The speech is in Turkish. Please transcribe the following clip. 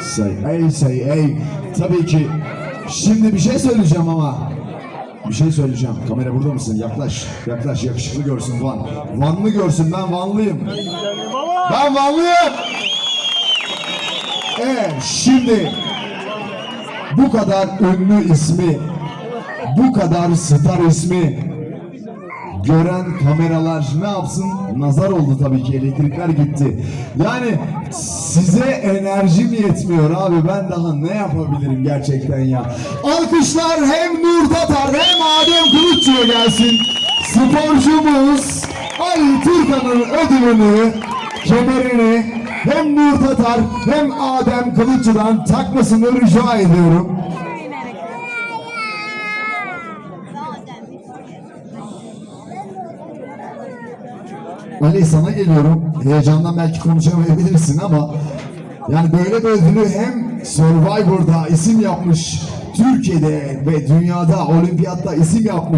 Say ey say ey. Tabii ki. Şimdi bir şey söyleyeceğim ama. Bir şey söyleyeceğim. Kamera burada mısın? Yaklaş. Yaklaş. Yakışıklı görsün Van. Vanlı görsün. Ben Vanlıyım. Ben Vanlıyım. Evet. Şimdi bu kadar ünlü ismi, bu kadar star ismi gören kameralar ne yapsın? Nazar oldu tabii ki elektrikler gitti. Yani size enerjim yetmiyor abi ben daha ne yapabilirim gerçekten ya. Alkışlar hem Nur Tatar hem Adem Kılıççı'ya gelsin. Sporcumuz Ali Türkan'ın ödülünü, kemerini hem Nur Tatar hem Adem Kılıççı'dan takmasını rica ediyorum. Ali sana geliyorum. Heyecandan belki konuşamayabilirsin ama yani böyle bir ödülü hem Survivor'da isim yapmış, Türkiye'de ve dünyada olimpiyatta isim yapmış